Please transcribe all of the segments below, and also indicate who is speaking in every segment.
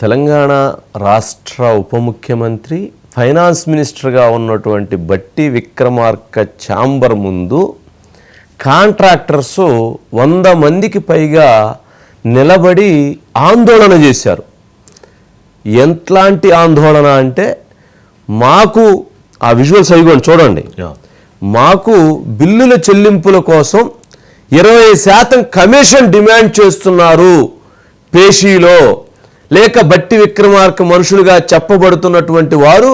Speaker 1: తెలంగాణ రాష్ట్ర ఉప ముఖ్యమంత్రి ఫైనాన్స్ మినిస్టర్గా ఉన్నటువంటి బట్టి విక్రమార్క ఛాంబర్ ముందు కాంట్రాక్టర్స్ వంద మందికి పైగా నిలబడి ఆందోళన చేశారు. ఎంట్లాంటి ఆందోళన అంటే మాకు ఆ విజువల్స్ అయిగోండి చూడండి. మాకు బిల్లుల చెల్లింపుల కోసం ఇరవై శాతం కమిషన్ డిమాండ్ చేస్తున్నారు పేషీలో. లేక బట్టి విక్రమార్క మనుషులుగా చెప్పబడుతున్నటువంటి వారు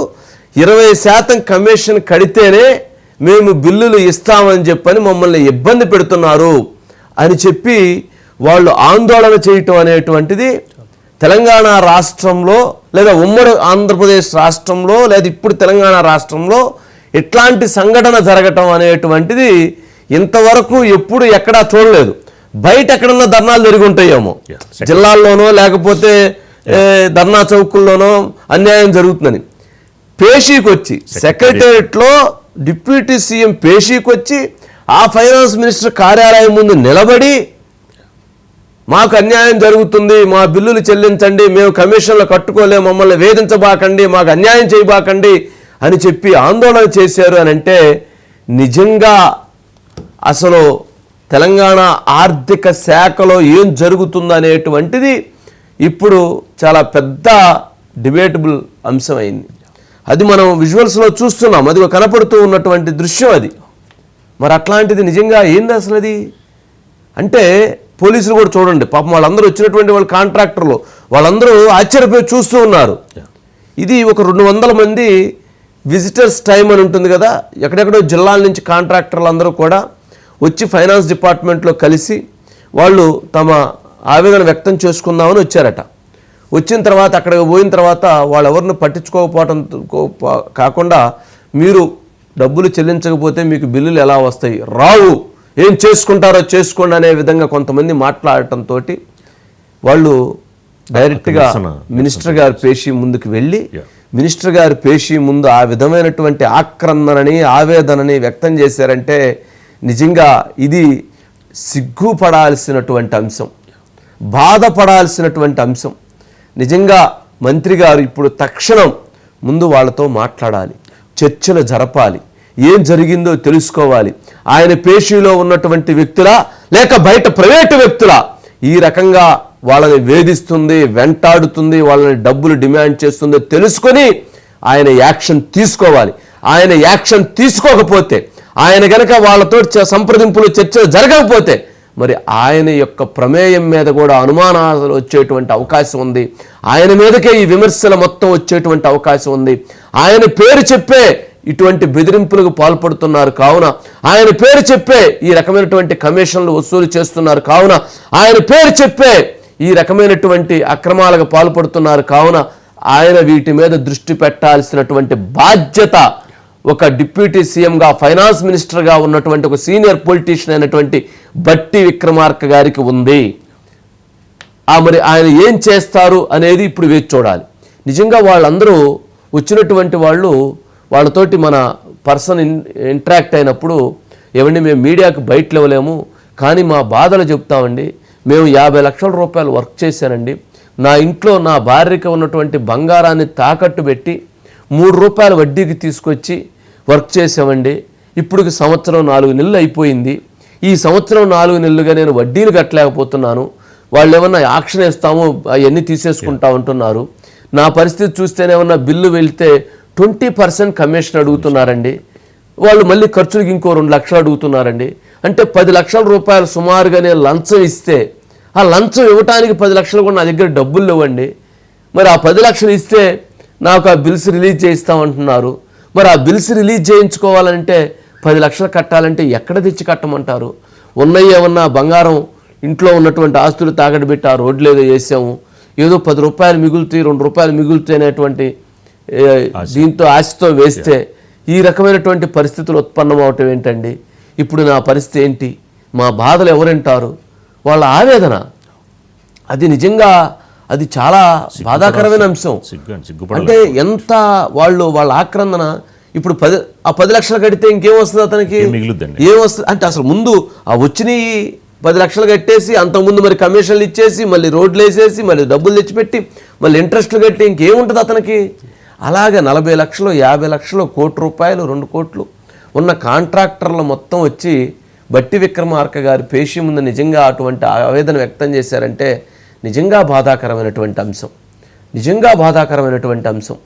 Speaker 1: ఇరవై శాతం కమిషన్ కడితేనే మేము బిల్లులు ఇస్తామని చెప్పని మమ్మల్ని ఇబ్బంది పెడుతున్నారు అని చెప్పి వాళ్ళు ఆందోళన చేయటం అనేటువంటిది తెలంగాణ రాష్ట్రంలో లేదా ఉమ్మడి ఆంధ్రప్రదేశ్ రాష్ట్రంలో లేదా ఇప్పుడు తెలంగాణ రాష్ట్రంలో ఇట్లాంటి సంఘటన జరగటం అనేటువంటిది ఇంతవరకు ఎప్పుడు ఎక్కడా చూడలేదు. బయట ఎక్కడన్నా ధర్నాలు జరిగి ఉంటాయేమో. జిల్లాల్లోనో లేకపోతే ధర్నా చౌకుల్లోనో అన్యాయం జరుగుతుందని. పేషీకి వచ్చి సెక్రటేరియట్లో డిప్యూటీ సీఎం పేషీకి వచ్చి ఆ ఫైనాన్స్ మినిస్టర్ కార్యాలయం ముందు నిలబడి మాకు అన్యాయం జరుగుతుంది మా బిల్లులు చెల్లించండి మేము కమిషన్లు కట్టుకోలేము మమ్మల్ని వేధించబాకండి మాకు అన్యాయం చేయబాకండి అని చెప్పి ఆందోళన చేశారు అని అంటే నిజంగా అసలు తెలంగాణ ఆర్థిక శాఖలో ఏం జరుగుతుందనేటువంటిది ఇప్పుడు చాలా పెద్ద డిబేటబుల్ అంశం అయింది. అది మనం విజువల్స్లో చూస్తున్నాం. అది కనపడుతూ ఉన్నటువంటి దృశ్యం అది. మరి అట్లాంటిది నిజంగా ఏంది అసలు అది? అంటే పోలీసులు కూడా చూడండి. పాపం వాళ్ళందరూ వచ్చినటువంటి వాళ్ళ కాంట్రాక్టర్లు వాళ్ళందరూ ఆశ్చర్యపోయి చూస్తూ ఉన్నారు. ఇది ఒక రెండు వందల మంది విజిటర్స్ టైం అని ఉంటుంది కదా. ఎక్కడెక్కడో జిల్లాల నుంచి కాంట్రాక్టర్లు అందరూ కూడా వచ్చి ఫైనాన్స్ డిపార్ట్మెంట్లో కలిసి వాళ్ళు తమ ఆవేదన వ్యక్తం చేసుకుందామని వచ్చారట. వచ్చిన తర్వాత అక్కడికి పోయిన తర్వాత వాళ్ళు ఎవరిని పట్టించుకోకపోవటం కాకుండా మీరు డబ్బులు చెల్లించకపోతే మీకు బిల్లులు ఎలా వస్తాయి? రావు! ఏం చేసుకుంటారో చేసుకోండి అనే విధంగా కొంతమంది మాట్లాడటంతో వాళ్ళు డైరెక్ట్గా మినిస్టర్ గారి పేషి ముందుకు వెళ్ళి. మినిస్టర్ గారి పేషి ముందు ఆ విధమైనటువంటి ఆక్రందనని ఆవేదనని వ్యక్తం చేశారంటే నిజంగా ఇది సిగ్గుపడాల్సినటువంటి అంశం. బాధపడాల్సినటువంటి అంశం. నిజంగా మంత్రి గారు ఇప్పుడు తక్షణం ముందు వాళ్ళతో మాట్లాడాలి. చర్చలు జరపాలి. ఏం జరిగిందో తెలుసుకోవాలి. ఆయన పేషీలో ఉన్నటువంటి వ్యక్తులా లేక బయట ప్రైవేటు వ్యక్తులా ఈ రకంగా వాళ్ళని వేధిస్తుంది వెంటాడుతుంది వాళ్ళని డబ్బులు డిమాండ్ చేస్తుందో తెలుసుకొని ఆయన యాక్షన్ తీసుకోవాలి. ఆయన యాక్షన్ తీసుకోకపోతే ఆయన గనక వాళ్ళతో చ- సంప్రదింపులు చర్చలు జరగకపోతే మరి ఆయన యొక్క ప్రమేయం మీద కూడా అనుమానాలు వచ్చేటువంటి అవకాశం ఉంది. ఆయన మీదకే ఈ విమర్శలు మొత్తం వచ్చేటువంటి అవకాశం ఉంది. ఆయన పేరు చెప్పే ఇటువంటి బెదిరింపులకు పాల్పడుతున్నారు. కావున ఆయన పేరు చెప్పే ఈ రకమైనటువంటి కమిషన్లు వసూలు చేస్తున్నారు. కావున ఆయన పేరు చెప్పే ఈ రకమైనటువంటి అక్రమాలకు పాల్పడుతున్నారు. కావున ఆయన వీటి మీద దృష్టి పెట్టాల్సినటువంటి బాధ్యత ఒక డిప్యూటీ సీఎంగా ఫైనాన్స్ మినిస్టర్గా ఉన్నటువంటి ఒక సీనియర్ పొలిటీషియన్ అయినటువంటి బట్టి విక్రమార్క గారికి ఉంది. ఆ మరి ఆయన ఏం చేస్తారు అనేది ఇప్పుడు వేచి చూడాలి. నిజంగా వాళ్ళందరూ వచ్చినటువంటి వాళ్ళు వాళ్ళతోటి మన పర్సన్ ఇంటరాక్ట్ అయినప్పుడు ఏమండి మేము మీడియాకు బయట ఇవ్వలేము కానీ మా బాధలు చెప్తామండి. మేము యాభై లక్షల రూపాయలు వర్క్ చేశానండి. నా ఇంట్లో నా భార్యకి ఉన్నటువంటి బంగారాన్ని తాకట్టు పెట్టి మూడు రూపాయల వడ్డీకి తీసుకొచ్చి వర్క్ చేసామండి ఇప్పుడు సంవత్సరం నాలుగు నెలలు అయిపోయింది. ఈ సంవత్సరం నాలుగు నెలలుగా నేను వడ్డీలు కట్టలేకపోతున్నాను. వాళ్ళు ఏమన్నా యాక్షన్ వేస్తాము అవన్నీ తీసేసుకుంటా ఉంటున్నారు. నా పరిస్థితి చూస్తేనేమన్నా బిల్లు వెళ్తే ట్వంటీ పర్సెంట్ కమిషన్ అడుగుతున్నారండి. వాళ్ళు మళ్ళీ ఖర్చులకు ఇంకో రెండు లక్షలు అడుగుతున్నారండి. అంటే పది లక్షల రూపాయలు సుమారుగా నేను లంచం ఇస్తే ఆ లంచం ఇవ్వటానికి పది లక్షలు కూడా నా దగ్గర డబ్బులు లేవండి. మరి ఆ పది లక్షలు ఇస్తే నాకు ఆ బిల్స్ రిలీజ్ చేయిస్తామంటున్నారు. మరి ఆ బిల్స్ రిలీజ్ చేయించుకోవాలంటే పది లక్షలు కట్టాలంటే ఎక్కడ తెచ్చి కట్టమంటారు? ఉన్నవి ఏమన్నా బంగారం ఇంట్లో ఉన్నటువంటి ఆస్తులు పెట్టి ఆ రోడ్లు ఏదో వేసాము ఏదో పది రూపాయలు మిగులుతాయి రెండు రూపాయలు మిగులుతాయి అనేటువంటి దీంతో ఆశతో వేస్తే ఈ రకమైనటువంటి పరిస్థితులు ఉత్పన్నం అవటం ఏంటండి? ఇప్పుడు నా పరిస్థితి ఏంటి? మా బాధలు ఎవరింటారు? వాళ్ళ ఆవేదన. అది నిజంగా అది చాలా బాధాకరమైన అంశం. అంటే ఎంత వాళ్ళు వాళ్ళ ఆక్రందన ఇప్పుడు పది ఆ పది లక్షలు కడితే ఇంకేం వస్తుంది అతనికి?
Speaker 2: ఏం
Speaker 1: వస్తుంది అంటే అసలు ముందు ఆ వచ్చినవి పది లక్షలు కట్టేసి అంతకుముందు మరి కమిషన్లు ఇచ్చేసి మళ్ళీ రోడ్లు వేసేసి మళ్ళీ డబ్బులు తెచ్చిపెట్టి మళ్ళీ ఇంట్రెస్ట్లు కట్టి ఇంకేముంటుంది అతనికి? అలాగే నలభై లక్షలు యాభై లక్షలు కోటి రూపాయలు రెండు కోట్లు ఉన్న కాంట్రాక్టర్లు మొత్తం వచ్చి బట్టి విక్రమార్క గారి పేషి ముందు నిజంగా అటువంటి ఆవేదన వ్యక్తం చేశారంటే నిజంగా బాధాకరమైనటువంటి అంశం. నిజంగా బాధాకరమైనటువంటి అంశం.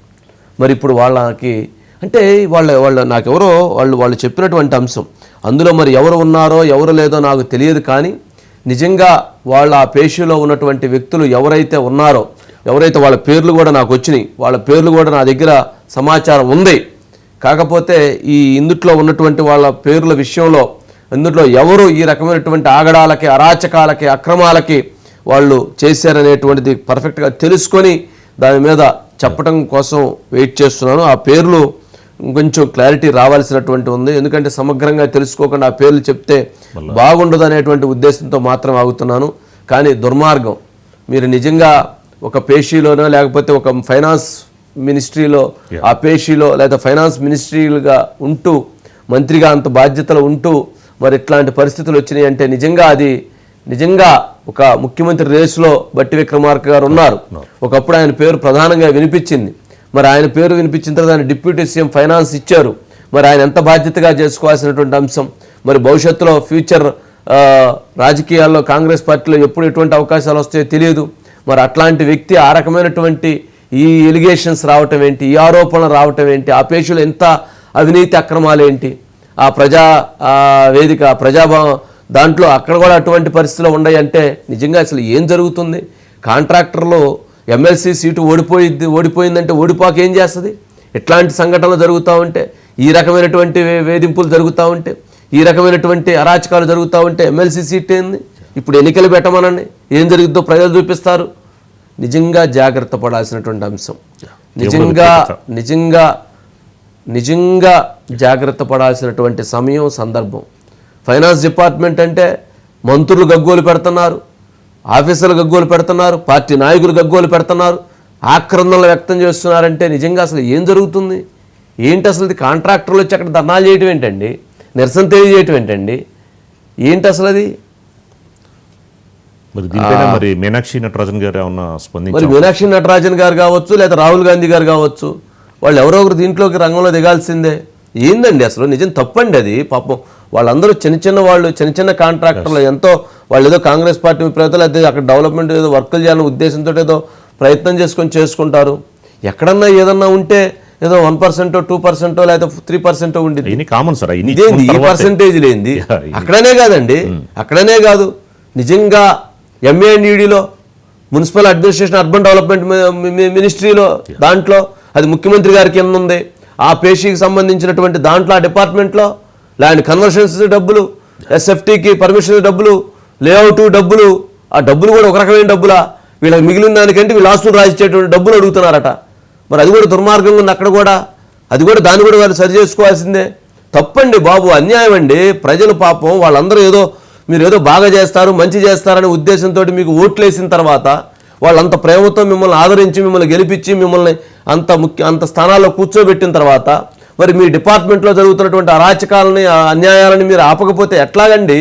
Speaker 1: మరి ఇప్పుడు వాళ్ళకి అంటే వాళ్ళ వాళ్ళ నాకెవరో వాళ్ళు వాళ్ళు చెప్పినటువంటి అంశం. అందులో మరి ఎవరు ఉన్నారో ఎవరు లేదో నాకు తెలియదు కానీ నిజంగా వాళ్ళ ఆ పేషీలో ఉన్నటువంటి వ్యక్తులు ఎవరైతే ఉన్నారో ఎవరైతే వాళ్ళ పేర్లు కూడా నాకు వచ్చినాయి వాళ్ళ పేర్లు కూడా నా దగ్గర సమాచారం ఉంది. కాకపోతే ఈ ఇందుట్లో ఉన్నటువంటి వాళ్ళ పేర్ల విషయంలో ఇందులో ఎవరు ఈ రకమైనటువంటి ఆగడాలకి అరాచకాలకి అక్రమాలకి వాళ్ళు చేశారనేటువంటిది పర్ఫెక్ట్గా తెలుసుకొని దాని మీద చెప్పడం కోసం వెయిట్ చేస్తున్నాను. ఆ పేర్లు కొంచెం క్లారిటీ రావాల్సినటువంటి ఉంది. ఎందుకంటే సమగ్రంగా తెలుసుకోకుండా ఆ పేర్లు చెప్తే బాగుండదు అనేటువంటి ఉద్దేశంతో మాత్రం ఆగుతున్నాను. కానీ దుర్మార్గం. మీరు నిజంగా ఒక పేషీలోనో లేకపోతే ఒక ఫైనాన్స్ మినిస్ట్రీలో ఆ పేషీలో లేదా ఫైనాన్స్ మినిస్ట్రీలుగా ఉంటూ మంత్రిగా అంత బాధ్యతలు ఉంటూ మరి ఇట్లాంటి పరిస్థితులు వచ్చినాయి అంటే నిజంగా అది నిజంగా ఒక ముఖ్యమంత్రి రేసులో బట్టి విక్రమార్క గారు ఉన్నారు. ఒకప్పుడు ఆయన పేరు ప్రధానంగా వినిపించింది. మరి ఆయన పేరు వినిపించిన తర్వాత ఆయన డిప్యూటీ సీఎం ఫైనాన్స్ ఇచ్చారు. మరి ఆయన ఎంత బాధ్యతగా చేసుకోవాల్సినటువంటి అంశం? మరి భవిష్యత్తులో ఫ్యూచర్ రాజకీయాల్లో కాంగ్రెస్ పార్టీలో ఎప్పుడు ఎటువంటి అవకాశాలు వస్తాయో తెలియదు. మరి అట్లాంటి వ్యక్తి ఆ రకమైనటువంటి ఈ ఎలిగేషన్స్ రావటం ఏంటి? ఈ ఆరోపణలు రావటం ఏంటి? ఆ పేషులు ఎంత అవినీతి అక్రమాలు ఏంటి? ఆ ప్రజా వేదిక ఆ ప్రజాభావం దాంట్లో అక్కడ కూడా అటువంటి పరిస్థితులు ఉన్నాయి అంటే నిజంగా అసలు ఏం జరుగుతుంది? కాంట్రాక్టర్లో ఎమ్మెల్సీ సీటు ఓడిపోయింది ఓడిపోయిందంటే ఓడిపోక ఏం చేస్తుంది? ఎట్లాంటి సంఘటనలు జరుగుతూ ఉంటే ఈ రకమైనటువంటి వేధింపులు జరుగుతూ ఉంటే ఈ రకమైనటువంటి అరాచకాలు జరుగుతూ ఉంటే ఎమ్మెల్సీ సీట్ ఏంది? ఇప్పుడు ఎన్నికలు పెట్టమనండి. ఏం జరుగుతుందో ప్రజలు చూపిస్తారు. నిజంగా జాగ్రత్త పడాల్సినటువంటి అంశం. నిజంగా నిజంగా నిజంగా జాగ్రత్త పడాల్సినటువంటి సమయం సందర్భం. ఫైనాన్స్ డిపార్ట్మెంట్ అంటే మంత్రులు గగ్గోలు పెడుతున్నారు ఆఫీసర్లు గగ్గోలు పెడుతున్నారు పార్టీ నాయకులు గగ్గోలు పెడుతున్నారు ఆక్రందనలు వ్యక్తం చేస్తున్నారంటే నిజంగా అసలు ఏం జరుగుతుంది? ఏంటి అసలు ఇది కాంట్రాక్టర్లు వచ్చి అక్కడ ధర్నాలు చేయటం ఏంటండి? నిరసన తెలియజేయటం ఏంటండి? ఏంటి అసలు అది?
Speaker 2: మరి మీనాక్షి నటరాజన్ గారు ఏమన్నా
Speaker 1: మరి మీనాక్షి నటరాజన్ గారు కావచ్చు లేదా రాహుల్ గాంధీ గారు కావచ్చు వాళ్ళు ఎవరో ఒకరు దీంట్లోకి రంగంలో దిగాల్సిందే. ఏందండి అసలు? నిజం తప్పండి అది. పాపం వాళ్ళందరూ చిన్న చిన్న వాళ్ళు చిన్న చిన్న కాంట్రాక్టర్లు ఎంతో వాళ్ళు ఏదో కాంగ్రెస్ పార్టీ ప్రజలు అయితే అక్కడ డెవలప్మెంట్ ఏదో వర్కులు చేయాలనే ఉద్దేశంతో ఏదో ప్రయత్నం చేసుకొని చేసుకుంటారు. ఎక్కడన్నా ఏదన్నా ఉంటే ఏదో వన్ పర్సెంటో టూ పర్సెంటో లేదా త్రీ పర్సెంటో ఉండి
Speaker 2: ఇవన్నీ కామన్ సార్
Speaker 1: ఇదేంది? ఈ పర్సంటేజ్
Speaker 2: ఇది-
Speaker 1: అక్కడనే కాదండి అక్కడనే కాదు. నిజంగా ఎంఏ అండ్ ఈడీలో మున్సిపల్ అడ్మినిస్ట్రేషన్ అర్బన్ డెవలప్మెంట్ మినిస్ట్రీలో దాంట్లో అది ముఖ్యమంత్రి గారి కింద ఉంది ఆ పేషీకి సంబంధించినటువంటి దాంట్లో ఆ డిపార్ట్మెంట్లో ల్యాండ్ కన్వర్షన్స్ డబ్బులు ఎస్ఎఫ్టీకి పర్మిషన్ డబ్బులు లేఅవుట్ డబ్బులు ఆ డబ్బులు కూడా ఒక రకమైన డబ్బులా? వీళ్ళకి మిగిలిన దానికంటే వీళ్ళు ఆస్తులు రాయించేటువంటి డబ్బులు అడుగుతున్నారట. మరి అది కూడా దుర్మార్గంగా ఉంది అక్కడ కూడా. అది కూడా దాన్ని కూడా వాళ్ళు సరి చేసుకోవాల్సిందే. తప్పండి బాబు అన్యాయం అండి. ప్రజలు పాపం వాళ్ళందరూ ఏదో మీరు ఏదో బాగా చేస్తారు మంచి చేస్తారనే ఉద్దేశంతో మీకు ఓట్లు వేసిన తర్వాత వాళ్ళంత ప్రేమతో మిమ్మల్ని ఆదరించి మిమ్మల్ని గెలిపించి మిమ్మల్ని అంత ముఖ్య అంత స్థానాల్లో కూర్చోబెట్టిన తర్వాత మరి మీ డిపార్ట్మెంట్లో జరుగుతున్నటువంటి అరాచకాలని ఆ అన్యాయాలని మీరు ఆపకపోతే ఎట్లాగండి?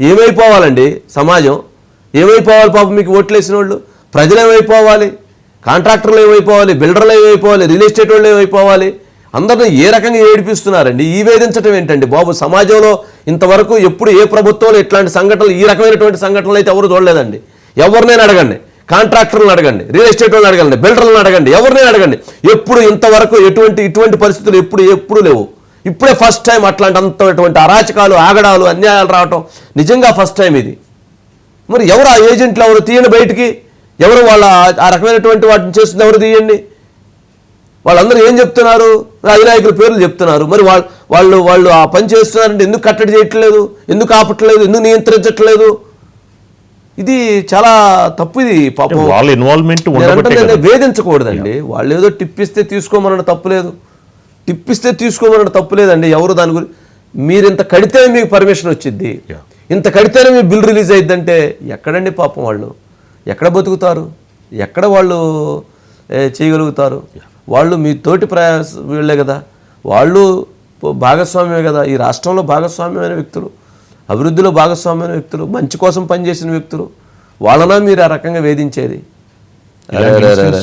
Speaker 1: ఏమైపోవాలండి సమాజం? ఏమైపోవాలి పాపం మీకు ఓట్లు వేసిన వాళ్ళు ప్రజలు ఏమైపోవాలి కాంట్రాక్టర్లు ఏమైపోవాలి? బిల్డర్లు ఏమైపోవాలి? రియల్ ఎస్టేట్ వాళ్ళు ఏమైపోవాలి? అందరిని ఏ రకంగా ఏడిపిస్తున్నారండి? ఈ వేధించడం ఏంటండి బాబు? సమాజంలో ఇంతవరకు ఎప్పుడు ఏ ప్రభుత్వంలో ఇట్లాంటి సంఘటనలు ఈ రకమైనటువంటి సంఘటనలు అయితే ఎవరు చూడలేదండి. ఎవరినైనా అడగండి. కాంట్రాక్టర్లను అడగండి రియల్ ఎస్టేట్ వాళ్ళని అడగండి బిల్డర్లను అడగండి ఎవరినైనా అడగండి. ఎప్పుడు ఇంతవరకు ఎటువంటి ఇటువంటి పరిస్థితులు ఎప్పుడు ఎప్పుడు లేవు. ఇప్పుడే ఫస్ట్ టైం అట్లాంటి అంతటువంటి అరాచకాలు ఆగడాలు అన్యాయాలు రావటం నిజంగా ఫస్ట్ టైం ఇది. మరి ఎవరు ఆ ఏజెంట్లు ఎవరు తీయండి బయటికి? ఎవరు వాళ్ళ ఆ- ఆ రకమైనటువంటి వాటిని చేస్తుంది ఎవరు తీయండి? వాళ్ళందరూ ఏం చెప్తున్నారు? అధినాయకుల పేర్లు చెప్తున్నారు. మరి వాళ్ళు వాళ్ళు వాళ్ళు ఆ పని చేస్తున్నారంటే ఎందుకు కట్టడి చేయట్లేదు? ఎందుకు ఆపట్లేదు? ఎందుకు నియంత్రించట్లేదు? ఇది చాలా తప్పు ఇది పాపం.
Speaker 2: వాళ్ళ ఇన్వాల్వ్మెంట్
Speaker 1: వేధించకూడదండి. వాళ్ళు ఏదో టిప్పిస్తే తీసుకోమనడం తప్పులేదు టిప్పిస్తే తీసుకోమనడం తప్పులేదండి ఎవరు దాని గురించి మీరు ఇంత కడితే మీకు పర్మిషన్ వచ్చింది. ఇంత కడితేనే మీ బిల్ రిలీజ్ అయిద్దంటే ఎక్కడండి పాపం వాళ్ళు? ఎక్కడ బతుకుతారు? ఎక్కడ వాళ్ళు చేయగలుగుతారు? వాళ్ళు మీ తోటి ప్రయాస వీళ్ళే కదా. వాళ్ళు భాగస్వామ్యమే కదా. ఈ రాష్ట్రంలో భాగస్వామ్యమైన వ్యక్తులు. అభివృద్ధిలో భాగస్వామ్యమైన వ్యక్తులు మంచి కోసం పనిచేసిన వ్యక్తులు వాళ్ళనా మీరు ఆ రకంగా వేధించేది?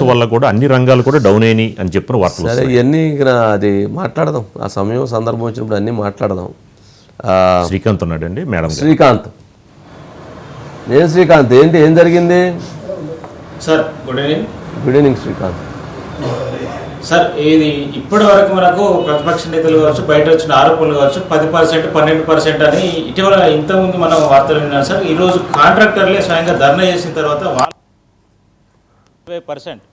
Speaker 2: వల్ల కూడా అన్ని రంగాలు కూడా డౌన్ అయినాయి అని చెప్పిన వార్తలు
Speaker 1: సరే ఇవన్నీ ఇక అది మాట్లాడదాం. ఆ సమయం సందర్భం వచ్చినప్పుడు అన్నీ మాట్లాడదాం. ఆ,
Speaker 2: శ్రీకాంత్ ఉన్నాడండి మేడం గారు.
Speaker 1: శ్రీకాంత్. నేను శ్రీకాంత్? ఏంటి ఏం జరిగింది?
Speaker 3: Sir good evening
Speaker 1: good evening Srikanth.
Speaker 3: Sir ఇది ఇప్పటి వరకు మనకు ప్రతిపక్ష నేతలు కావచ్చు బయట వచ్చిన ఆరోపణలు కావచ్చు పది పర్సెంట్ పన్నెండు పర్సెంట్ అని ఇటీవల ఇంతకుముందు మనం వార్తలు విన్నాం సార్. ఈరోజు కాంట్రాక్టర్లే స్వయంగా ధర్నా చేసిన తర్వాత పర్సెంట్.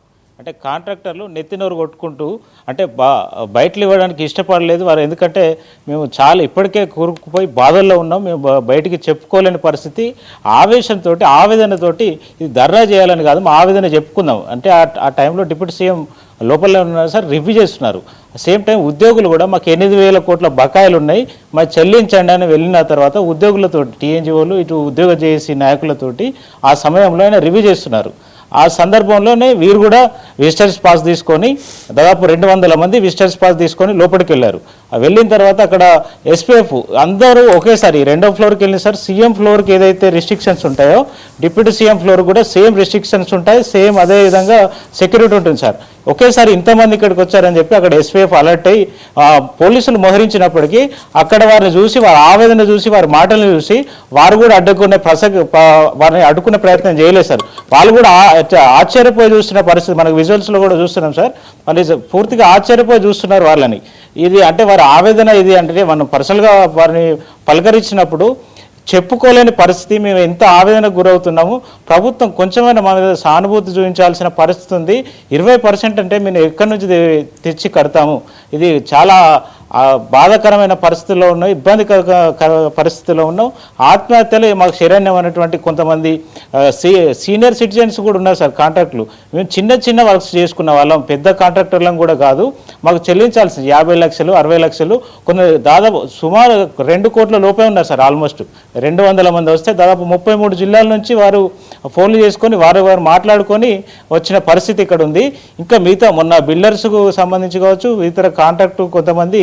Speaker 3: అంటే కాంట్రాక్టర్లు నెత్తినోరు కొట్టుకుంటూ అంటే బా బయటలు ఇవ్వడానికి ఇష్టపడలేదు వారు. ఎందుకంటే మేము చాలా ఇప్పటికే కూరుకుపోయి బాధల్లో ఉన్నాం. మేము బయటికి చెప్పుకోలేని పరిస్థితి. ఆవేశంతో ఆవేదనతోటి ఇది ధర్నా చేయాలని కాదు మా ఆవేదన చెప్పుకుందాం. అంటే ఆ టైంలో డిప్యూటీ సీఎం లోపలే ఉన్నారు సార్ రివ్యూ చేస్తున్నారు. సేమ్ టైం ఉద్యోగులు కూడా మాకు ఎనిమిది వేల కోట్ల బకాయిలు ఉన్నాయి. మా చెల్లించండి అని వెళ్ళిన తర్వాత ఉద్యోగులతో టీఎన్జిఓలు ఇటు ఉద్యోగ చేసి నాయకులతోటి ఆ సమయంలో ఆయన రివ్యూ చేస్తున్నారు. ఆ సందర్భంలోనే వీరు కూడా విజిటర్స్ పాస్ తీసుకొని దాదాపు రెండు వందల మంది విజిటర్స్ పాస్ తీసుకొని లోపలికి వెళ్ళారు. వెళ్ళిన తర్వాత అక్కడ ఎస్పీఎఫ్ అందరూ ఒకేసారి రెండో ఫ్లోర్కి వెళ్ళిన సార్ సీఎం ఫ్లోర్కి ఏదైతే రిస్ట్రిక్షన్స్ ఉంటాయో డిప్యూటీ సీఎం ఫ్లోర్ కూడా సేమ్ రిస్ట్రిక్షన్స్ ఉంటాయి సేమ్ అదే విధంగా సెక్యూరిటీ ఉంటుంది సార్. ఒకేసారి ఇంతమంది ఇక్కడికి వచ్చారని చెప్పి అక్కడ ఎస్పీఎఫ్ అలర్ట్ అయ్యి పోలీసులు మోహరించినప్పటికీ అక్కడ వారిని చూసి వారి ఆవేదన చూసి వారి మాటలను చూసి వారు కూడా అడ్డుకునే ప్రసక్తి వారిని అడ్డుకునే ప్రయత్నం చేయలేదు సార్. వాళ్ళు కూడా ఆశ్చర్యపోయి చూస్తున్న పరిస్థితి మనకు విజువల్స్లో కూడా చూస్తున్నాం సార్. మరి పూర్తిగా ఆశ్చర్యపోయి చూస్తున్నారు వాళ్ళని. ఇది అంటే వారి ఆవేదన ఇది అంటే మనం పర్సనల్గా వారిని పలకరించినప్పుడు చెప్పుకోలేని పరిస్థితి మేము ఎంత ఆవేదనకు గురవుతున్నాము ప్రభుత్వం కొంచెమైనా మన మీద సానుభూతి చూపించాల్సిన పరిస్థితి ఉంది. ఇరవై పర్సెంట్ అంటే మేము ఎక్కడి నుంచి తెచ్చి కడతాము. ఇది చాలా బాధాకరమైన పరిస్థితుల్లో ఉన్నాం ఇబ్బందికర పరిస్థితుల్లో ఉన్నాం ఆత్మహత్యలు మాకు శరణ్యం అనేటువంటి కొంతమంది సీ సీనియర్ సిటిజన్స్ కూడా ఉన్నారు సార్ కాంట్రాక్టులు. మేము చిన్న చిన్న వర్క్స్ చేసుకున్న వాళ్ళం పెద్ద కాంట్రాక్టర్లం కూడా కాదు. మాకు చెల్లించాల్సింది యాభై లక్షలు అరవై లక్షలు. కొన్ని దాదాపు సుమారు రెండు కోట్ల లోపే ఉన్నారు సార్ ఆల్మోస్ట్. రెండు వందల మంది వస్తే దాదాపు ముప్పై మూడు జిల్లాల నుంచి వారు ఫోన్లు చేసుకొని వారు వారు మాట్లాడుకొని వచ్చిన పరిస్థితి ఇక్కడ ఉంది. ఇంకా మిగతా మొన్న బిల్డర్స్కు సంబంధించి కావచ్చు ఇతర కాంట్రాక్టు కొంతమంది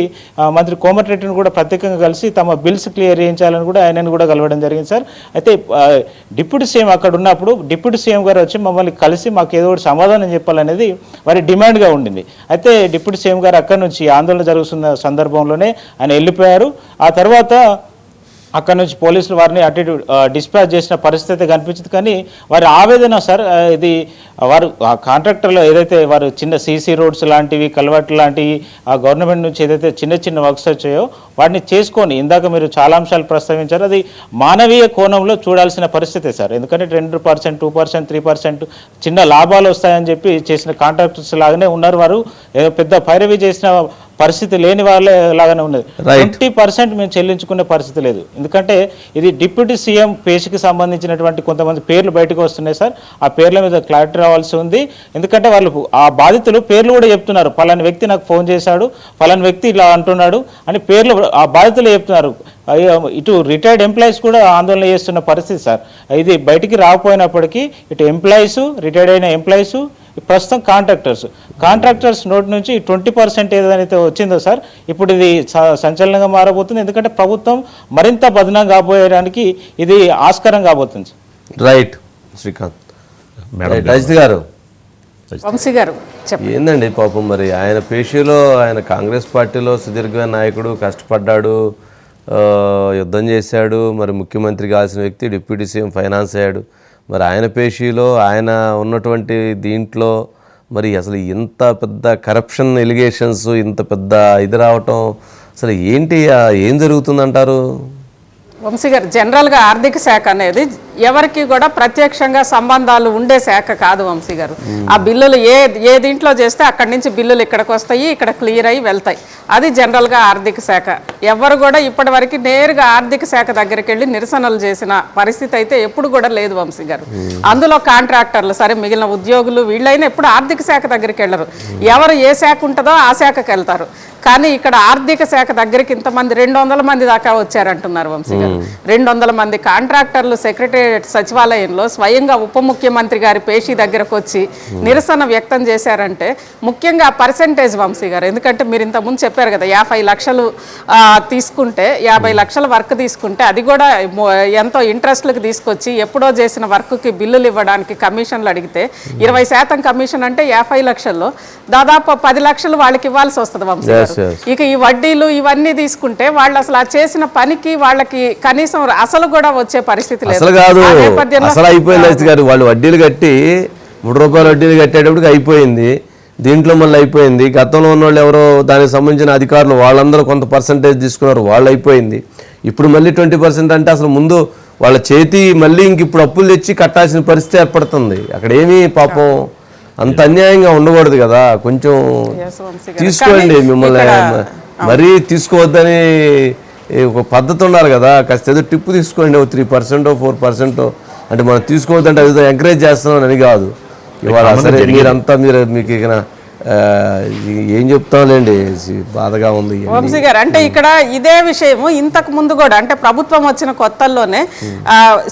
Speaker 3: మంత్రి కోమటిరెడ్డిని కూడా ప్రత్యేకంగా కలిసి తమ బిల్స్ క్లియర్ చేయించాలని కూడా ఆయనను కూడా కలవడం జరిగింది సార్. అయితే డిప్యూటీ సీఎం అక్కడ ఉన్నప్పుడు డిప్యూటీ సీఎం గారు వచ్చి మమ్మల్ని కలిసి మాకు ఏదో ఒకటి సమాధానం చెప్పాలనేది వారి డిమాండ్గా ఉండింది. అయితే డిప్యూటీ సీఎం గారు అక్కడి నుంచి ఆందోళన జరుగుతున్న సందర్భంలోనే ఆయన వెళ్ళిపోయారు. ఆ తర్వాత అక్కడ నుంచి పోలీసులు వారిని అటు డిస్పాచ్ చేసిన పరిస్థితి కనిపించింది. కానీ వారి ఆవేదన సార్ ఇది వారు ఆ కాంట్రాక్టర్లో ఏదైతే వారు చిన్న సీసీ రోడ్స్ లాంటివి కల్వర్ట్ లాంటివి ఆ గవర్నమెంట్ నుంచి ఏదైతే చిన్న చిన్న వర్క్స్ వచ్చాయో వాటిని చేసుకొని ఇందాక మీరు చాలా అంశాలు ప్రస్తావించారు. అది మానవీయ కోణంలో చూడాల్సిన పరిస్థితి సార్. ఎందుకంటే రెండు percent two percent three percent చిన్న లాభాలు వస్తాయని చెప్పి చేసిన కాంట్రాక్టర్స్ లాగానే ఉన్నారు వారు. ఏదో పెద్ద పైరవి చేసిన పరిస్థితి లేని వాళ్ళే లాగానే ఉన్నది. ట్వంటీ పర్సెంట్ మేము చెల్లించుకునే పరిస్థితి లేదు. ఎందుకంటే ఇది డిప్యూటీ సీఎం పేషికి సంబంధించినటువంటి కొంతమంది పేర్లు బయటకు వస్తున్నాయి సార్. ఆ పేర్ల మీద క్లారిటీ రావాల్సి ఉంది. ఎందుకంటే వాళ్ళు ఆ బాధితులు పేర్లు కూడా చెప్తున్నారు. పలాని వ్యక్తి నాకు ఫోన్ చేశాడు పలాని వ్యక్తి ఇలా అంటున్నాడు అని పేర్లు ఆ బాధితులు చెప్తున్నారు. ఇటు రిటైర్డ్ ఎంప్లాయీస్ కూడా ఆందోళన చేస్తున్న పరిస్థితి సార్. ఇది బయటికి రాకపోయినప్పటికీ ఇటు ఎంప్లాయీస్ రిటైర్డ్ అయిన ఎంప్లాయీస్ ప్రస్తుతం కాంట్రాక్టర్స్. కాంట్రాక్టర్స్ నోటి నుంచి ట్వంటీ పర్సెంట్ ఏదైతే వచ్చిందో సార్ ఇప్పుడు ఇది సంచలనంగా మారబోతుంది. ఎందుకంటే ప్రభుత్వం మరింత బదనం కాబోయడానికి ఇది ఆస్కారం కాబోతుంది.
Speaker 1: రైట్. శ్రీకాంత్. రజిత్ గారు.
Speaker 4: వంశీ గారు చెప్పండి.
Speaker 1: ఏందండి పాపం మరి? ఆయన పేషీలో ఆయన కాంగ్రెస్ పార్టీలో సుదీర్ఘమైన నాయకుడు కష్టపడ్డాడు యుద్ధం చేశాడు. మరి ముఖ్యమంత్రి కావాల్సిన వ్యక్తి డిప్యూటీ సీఎం ఫైనాన్స్ అయ్యాడు. మరి ఆయన పేషీలో ఆయన ఉన్నటువంటి దీంట్లో మరి అసలు ఇంత పెద్ద కరప్షన్ ఎలిగేషన్స్ ఇంత పెద్ద ఇది రావటం అసలు ఏంటి ఏం జరుగుతుందంటారు?
Speaker 4: వంశీ గారు జనరల్గా ఆర్థిక శాఖ అనేది ఎవరికి కూడా ప్రత్యక్షంగా సంబంధాలు ఉండే శాఖ కాదు వంశీ గారు. ఆ బిల్లులు ఏ ఏ దీంట్లో చేస్తే అక్కడి నుంచి బిల్లులు ఇక్కడికి వస్తాయి ఇక్కడ క్లియర్ అయ్యి వెళ్తాయి. అది జనరల్గా ఆర్థిక శాఖ. ఎవరు కూడా ఇప్పటివరకు నేరుగా ఆర్థిక శాఖ దగ్గరికి వెళ్ళి నిరసనలు చేసిన పరిస్థితి అయితే ఎప్పుడు కూడా లేదు వంశీ గారు. అందులో కాంట్రాక్టర్లు సరే మిగిలిన ఉద్యోగులు వీళ్ళైనా ఎప్పుడు ఆర్థిక శాఖ దగ్గరికి వెళ్ళరు. ఎవరు ఏ శాఖ ఉంటుందో ఆ శాఖకి వెళ్తారు. కానీ ఇక్కడ ఆర్థిక శాఖ దగ్గరికి ఇంతమంది రెండు వందల మంది దాకా వచ్చారంటున్నారు వంశీ గారు. రెండు వందల మంది కాంట్రాక్టర్లు సెక్రటరీ సచివాలయంలో స్వయంగా ఉప ముఖ్యమంత్రి గారి పేషి దగ్గరకు వచ్చి నిరసన వ్యక్తం చేశారంటే ముఖ్యంగా పర్సెంటేజ్ వంశీ గారు ఎందుకంటే మీరు ఇంతకుముందు చెప్పారు కదా యాభై లక్షలు తీసుకుంటే యాభై లక్షల వర్క్ తీసుకుంటే అది కూడా ఎంతో ఇంట్రెస్ట్లకు తీసుకొచ్చి ఎప్పుడో చేసిన వర్క్కి బిల్లులు ఇవ్వడానికి కమిషన్లు అడిగితే ఇరవై శాతం కమిషన్ అంటే యాభై లక్షల్లో దాదాపు పది లక్షలు వాళ్ళకి ఇవ్వాల్సి వస్తుంది వంశీ గారు. ఇక ఈ వడ్డీలు ఇవన్నీ తీసుకుంటే వాళ్ళు అసలు ఆ చేసిన పనికి వాళ్ళకి కనీసం అసలు కూడా వచ్చే పరిస్థితి లేదు నేపథ్యంలో-
Speaker 1: అసలు అయిపోయింది అజిత్ గారు. వాళ్ళు వడ్డీలు కట్టి మూడు రూపాయలు వడ్డీలు కట్టేటప్పటికి అయిపోయింది. దీంట్లో మళ్ళీ అయిపోయింది. గతంలో ఉన్న వాళ్ళు ఎవరో దానికి సంబంధించిన అధికారులు వాళ్ళందరూ కొంత పర్సంటేజ్ తీసుకున్నారు. వాళ్ళు అయిపోయింది. ఇప్పుడు మళ్ళీ ట్వంటీ పర్సెంట్ అంటే అసలు ముందు వాళ్ళ చేతి మళ్ళీ ఇంక ఇప్పుడు అప్పులు తెచ్చి కట్టాల్సిన పరిస్థితి ఏర్పడుతుంది. అక్కడ ఏమీ పాపం అంత అన్యాయంగా ఉండకూడదు కదా. కొంచెం
Speaker 4: గారు.
Speaker 1: తీసుకోండి మిమ్మల్ని. మరీ తీసుకోవద్దని ఒక పద్ధతి ఉండాలి కదా. కాస్త ఏదో టిప్పు తీసుకోండి ఓ త్రీ పర్సెంట్ ఫోర్ పర్సెంట్. అంటే మనం తీసుకోవద్దంటే అది ఎంకరేజ్ చేస్తున్నాం అని కాదు. ఇవాళ సరే
Speaker 2: జరిగేది.
Speaker 1: మీరంతా మీరు మీకు ఇక ఏం చెప్తాంలేండి బాధగా ఉంది.
Speaker 4: వంశీ గారు అంటే ఇక్కడ ఇదే విషయము ఇంతకు ముందు కూడా అంటే ప్రభుత్వం వచ్చిన కొత్తల్లోనే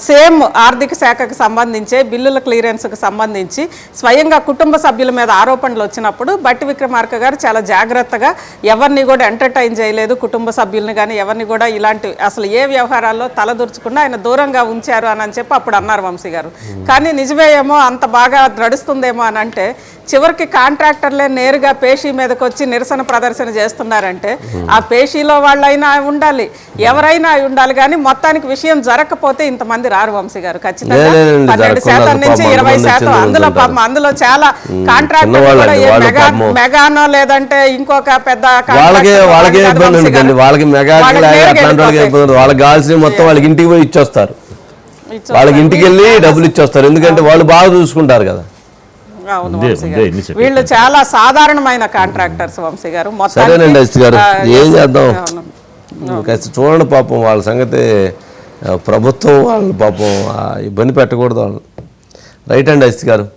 Speaker 4: సేమ్ ఆర్థిక శాఖకు సంబంధించే బిల్లుల క్లియరెన్స్కి సంబంధించి స్వయంగా కుటుంబ సభ్యుల మీద ఆరోపణలు వచ్చినప్పుడు బట్టి విక్రమార్క గారు చాలా జాగ్రత్తగా ఎవరిని కూడా ఎంటర్టైన్ చేయలేదు కుటుంబ సభ్యుల్ని కానీ ఎవరిని కూడా ఇలాంటి అసలు ఏ వ్యవహారాల్లో తలదూర్చకుండా ఆయన దూరంగా ఉంచారు అని చెప్పి అప్పుడు అన్నారు వంశీ గారు. కానీ నిజమే ఏమో అంత బాగా నడుస్తుందేమో అని అంటే చివరికి కాంట్రాక్టర్లే నేరుగా పేషీ మీదకి వచ్చి నిరసన ప్రదర్శన చేస్తున్నారంటే ఆ పేషీలో వాళ్ళైనా ఉండాలి ఎవరైనా ఉండాలి కానీ మొత్తానికి విషయం జరగకపోతే ఇంతమంది రారు వంశీ గారు. ఖచ్చితంగా పన్నెండు శాతం నుంచి ఇరవై శాతం అందులో. పాపం అందులో చాలా కాంట్రాక్టర్ కూడా మెగా. మెగానో లేదంటే ఇంకొక పెద్ద
Speaker 1: వాళ్ళకే మెగా
Speaker 4: వాళ్ళకి
Speaker 1: కావాల్సిన మొత్తం వాళ్ళకి ఇంటికి పోయి ఇచ్చొస్తారు. వాళ్ళకి ఇంటికి వెళ్ళి డబ్బులు ఇచ్చొస్తారు. ఎందుకంటే వాళ్ళు బాగా చూసుకుంటారు కదా.
Speaker 4: వీళ్ళు చాలా సాధారణమైన కాంట్రాక్టర్స్ వంశీ గారు.
Speaker 1: సరేనండి గారు ఏం చేద్దాం? చూడండి పాపం వాళ్ళ సంగతి ప్రభుత్వం వాళ్ళు పాపం ఇబ్బంది పెట్టకూడదు వాళ్ళు రైట్ అండి అజిత్ గారు.